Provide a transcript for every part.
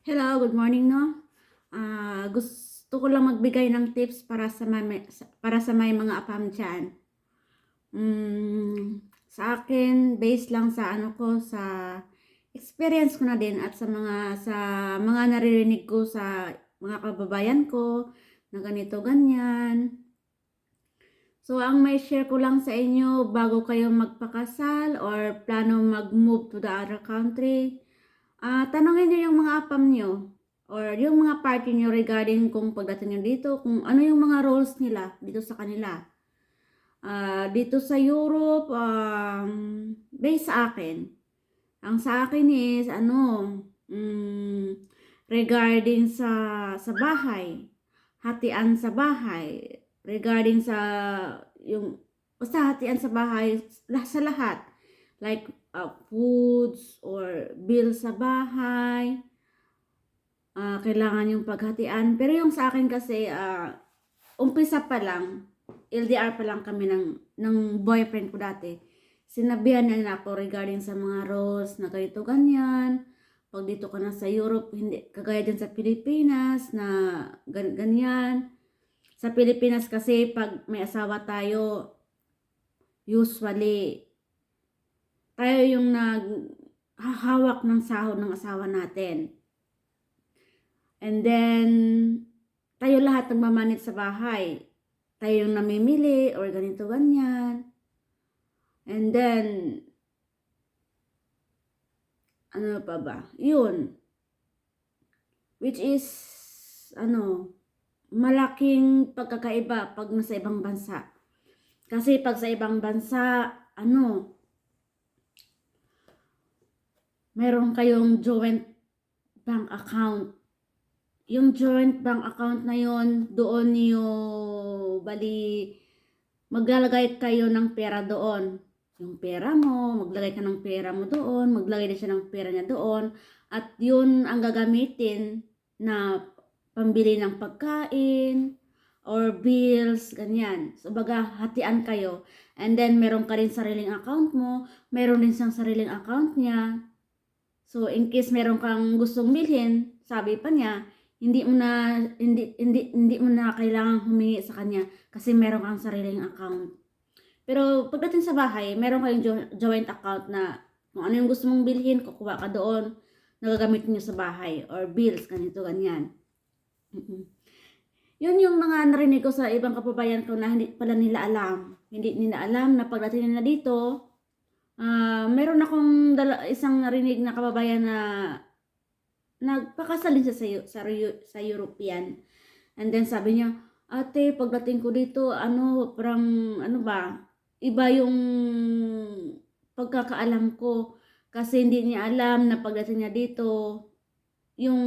Hello, good morning no. Ah, gusto ko lang magbigay ng tips para sa may, para sa may mga apam diyan. Mm, sa akin, based lang sa ano ko sa experience ko na din at sa mga sa mga naririnig ko sa mga kababayan ko na ganito ganyan. So, ang may share ko lang sa inyo bago kayo magpakasal or plano mag-move to the other country, ah tanongin niyo yung mga apam niyo or yung mga party niyo regarding kung pagdating niyo dito, kung ano yung mga roles nila dito sa kanila. Ah, dito sa Europe, um, based sa akin, ang sa akin is, ano, mm, regarding sa, sa bahay, hatian sa bahay, regarding sa, yung, basta hatian sa bahay, sa lahat, like, uh, foods, or bill sa bahay, ah, kailangan yung paghatian. Pero yung sa akin kasi, ah, umpisa pa lang, LDR pa lang kami ng, ng boyfriend ko dati. Sinabihan niya na ako regarding sa mga roles na ganito ganyan. Pag dito ka na sa Europe, hindi kagaya din sa Pilipinas na gan- ganyan. Sa Pilipinas kasi pag may asawa tayo, usually tayo yung naghahawak ng sahod ng asawa natin. And then, tayo lahat nagmamanit sa bahay tayo yung namimili or ganito ganyan. And then, ano pa ba? Yun. Which is, ano, malaking pagkakaiba pag nasa ibang bansa. Kasi pag sa ibang bansa, ano, meron kayong joint bank account. Yung joint bank account na yon doon niyo bali maglalagay kayo ng pera doon. Yung pera mo maglagay ka ng pera mo doon maglagay din siya ng pera niya doon. At yun ang gagamitin na pambili ng pagkain or bills ganyan. So baga hatian kayo. And then meron ka rin sariling account mo meron din siyang sariling account niya so in case meron kang gustong bilhin sabi pa niya hindi mo na hindi hindi hindi mo na kailangan humingi sa kanya kasi meron kang sariling account. Pero pagdating sa bahay, meron kayong jo- joint account na kung ano yung gusto mong bilhin, kukuha ka doon, nagagamit niyo sa bahay or bills ganito ganyan. Yun yung mga narinig ko sa ibang kababayan ko na hindi pala nila alam. Hindi nila alam na pagdating nila dito, ah meron akong dala, isang narinig na kababayan na nagpakasal din siya sa, sa, sa European. And then sabi niya, ate, pagdating ko dito, ano, parang, ano ba, iba yung pagkakaalam ko. Kasi hindi niya alam na pagdating niya dito, yung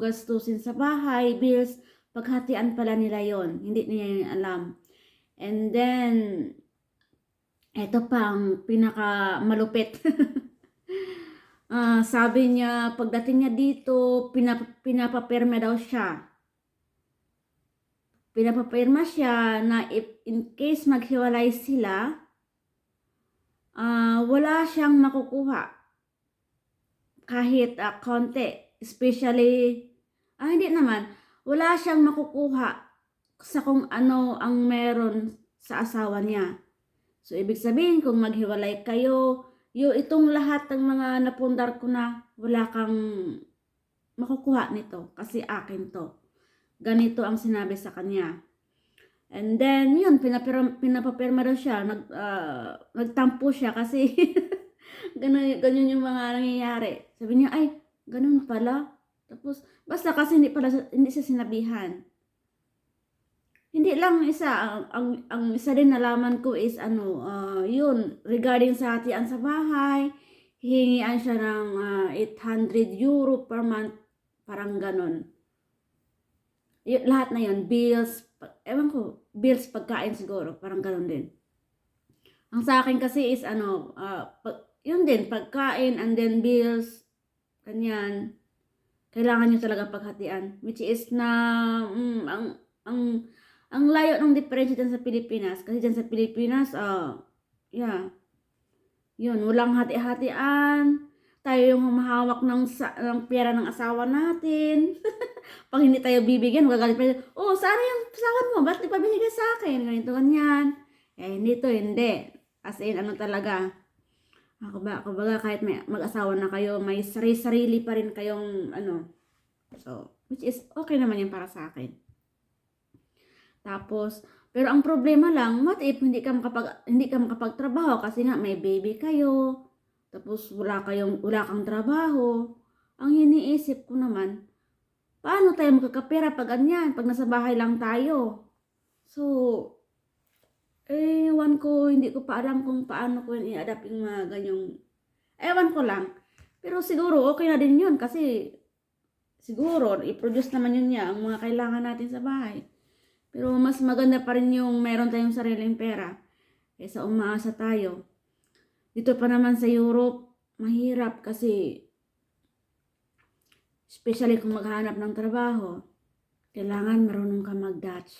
gastusin sa bahay, bills, paghatian pala nila yon Hindi niya alam. And then, eto pa ang pinaka malupit. Ah, sabi niya, pagdating niya dito, pinap pinapapirma daw siya. Pinapapirma siya na if in case maghiwalay sila, ah, wala siyang makukuha. Kahit ah, konti. Especially, ah, hindi naman, wala siyang makukuha sa kung ano ang meron sa asawa niya. So, ibig sabihin, kung maghiwalay kayo, yung itong lahat ng mga napundar ko na wala kang makukuha nito kasi akin to. Ganito ang sinabi sa kanya. And then, yun, pinapirma, pinapapirma daw siya. Nag, uh, nagtampo siya kasi ganun, ganun yung mga nangyayari. Sabi niya, ay, ganun pala. Tapos, basta kasi hindi, pala, hindi siya sinabihan. Hindi lang isa, ang, ang, ang isa din nalaman ko is ano, uh, yun, regarding sa hatian sa bahay, hihingian siya ng uh, 800 euro per month, parang ganon. Y- lahat na yun, bills, ewan ko, bills, pagkain siguro, parang ganon din. Ang sa akin kasi is ano, uh, pag, yun din, pagkain and then bills, kanyan, kailangan nyo talaga paghatian. Which is na, mm, ang, ang, ang layo ng diferensya dyan sa Pilipinas. Kasi dyan sa Pilipinas, uh, yeah, yun, walang hati-hatian. tayo yung humahawak ng, sa, ng pera ng asawa natin. Pag hindi tayo bibigyan, magagalit pa oh, sana yung asawa mo, ba't di pa binigay sa akin? Ganito, ganyan. Eh, hindi to, hindi. As in, ano talaga, ako ba, kumbaga kahit may mag-asawa na kayo, may sarili-sarili pa rin kayong, ano, so, which is, okay naman yun para sa akin. Tapos, pero ang problema lang, what if hindi ka makapag, hindi ka makapagtrabaho kasi nga may baby kayo, tapos wala kayong, wala kang trabaho. Ang iniisip ko naman, paano tayo makakapera pag ganyan, pag nasa bahay lang tayo? So, eh, ewan ko, hindi ko pa alam kung paano ko i-adapt yung mga ganyang, ewan ko lang. Pero siguro, okay na din yun kasi siguro, i-produce naman yun niya ang mga kailangan natin sa bahay. Pero mas maganda pa rin yung meron tayong sariling pera kaysa umaasa tayo. Dito pa naman sa Europe, mahirap kasi especially kung maghanap ng trabaho, kailangan marunong ka mag-Dutch.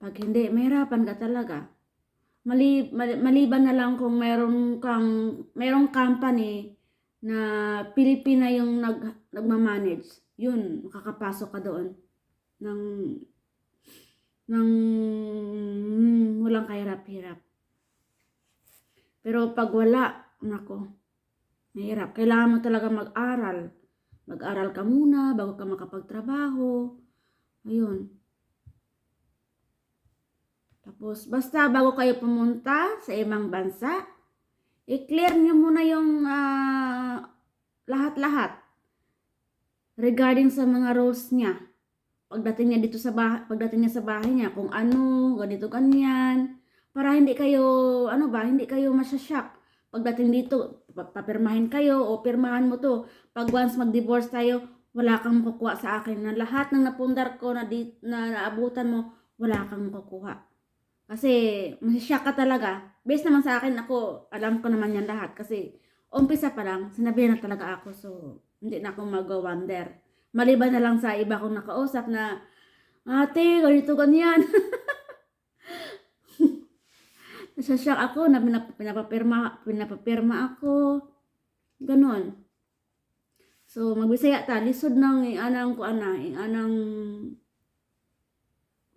Pag hindi, mahirapan ka talaga. Mali, mali- maliban na lang kung meron kang merong company na Pilipina yung nag nagma-manage. Yun, makakapasok ka doon ng ng hmm, walang kahirap-hirap. Pero pag wala, nako, mahirap. Kailangan mo talaga mag-aral. Mag-aral ka muna bago ka makapagtrabaho. Ayun. Tapos, basta bago kayo pumunta sa ibang bansa, i-clear nyo muna yung ah, lahat-lahat regarding sa mga rules niya. Pagdating niya dito sa bahay, pagdating niya sa bahay niya, kung ano, ganito, ganyan. Para hindi kayo, ano ba, hindi kayo masyashock. Pagdating dito, pa- papirmahin kayo o pirmahan mo to. Pag once mag-divorce tayo, wala kang makukuha sa akin na lahat ng napundar ko na, di, na naabutan mo, wala kang makukuha. Kasi masashock ka talaga. Based naman sa akin, ako, alam ko naman yan lahat. Kasi umpisa pa lang, sinabihan na talaga ako. So, hindi na ako mag-wonder. Maliban na lang sa iba kong nakausap na, ate, ganito, ganyan. Nasashock ako na pinap- pinapapirma, pinapapirma ako. Ganon. So, magbisaya ta, lisod ng anang ko ana, anang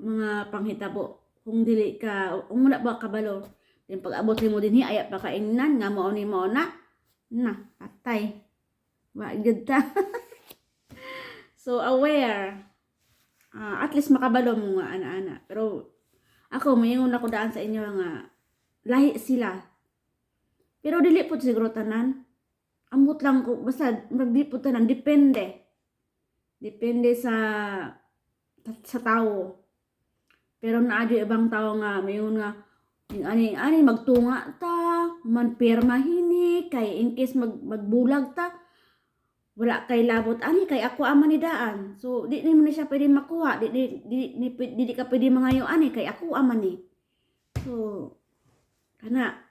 mga panghitabo. Kung dili ka, wala ba kabalo, din pag abot mo din hi, aya pa kaingnan, nga mo ni mo na, na, patay. Wa, good ta. so, aware. Ah, at least makabalo mo nga ana-ana. Pero, ako, mayingon ako daan sa inyo nga, lahi sila. Pero dili po siguro tanan. Amot lang ko, basta magdi po tanan, depende. Depende sa sa tao. Pero naadyo ibang tao nga, mayon nga, yung ani, ani, magtunga ta, man hini, kay in case mag, magbulag ta, wala kay labot ani kay ako ama ni daan so di ni mo na siya pwede makuha. Di di di, di, di, di ka pwede mangayo ani kay ako ama ni so kana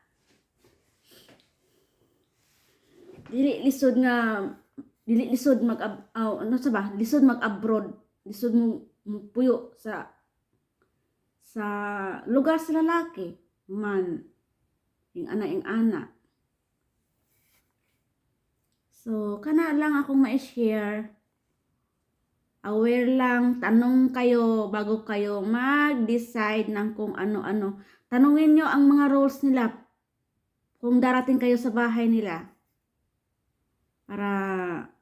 dili lisod nga dili lisod mag aw, ano sa ba? Lisod mag abroad. Lisod mo puyo sa sa lugar sa lalaki. Man ing ana ing ana so kana lang akong ma-share. Aware lang tanong kayo bago kayo mag-decide ng kung ano-ano. Tanungin nyo ang mga rules nila kung darating kayo sa bahay nila. Para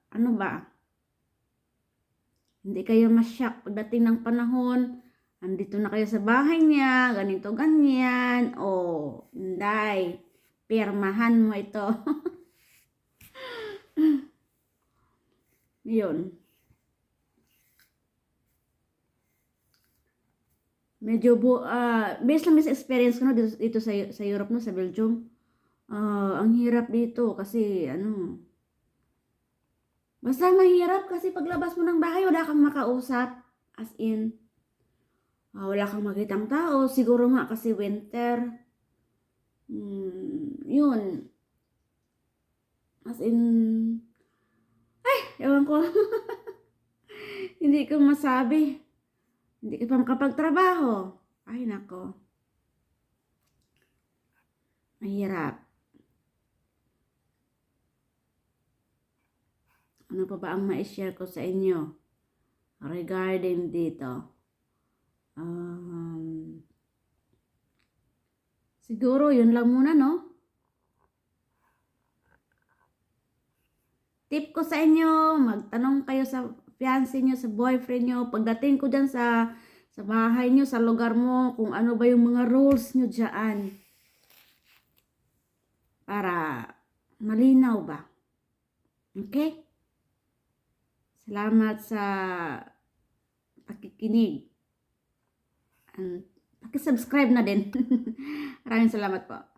ano ba? Hindi kayo ma-shock pagdating ng panahon. Andito na kayo sa bahay niya ganito ganyan. O oh, hindi. Pirmahan mo ito yun. Medyo bu ah based lang sa experience ko no dito, dito sa sa Europe no sa Belgium. Ah ang hirap dito kasi ano basta mahirap kasi paglabas mo ng bahay wala kang makausap as in ah, wala kang makitang tao siguro nga kasi winter. Mm, yun. As in hindi ko masabi hindi ka pa makapagtrabaho. Ay, nako. Mahirap. Ano pa ba ang ma-share ko sa inyo regarding dito? Um, siguro yun lang muna, no? Tip ko sa inyo, magtanong kayo sa fiancé nyo, sa boyfriend nyo. Pagdating ko dyan sa, sa bahay nyo, sa lugar mo, kung ano ba yung mga rules nyo dyan. Para malinaw ba? Okay? Salamat sa pakikinig. And pakisubscribe na din. Maraming salamat po.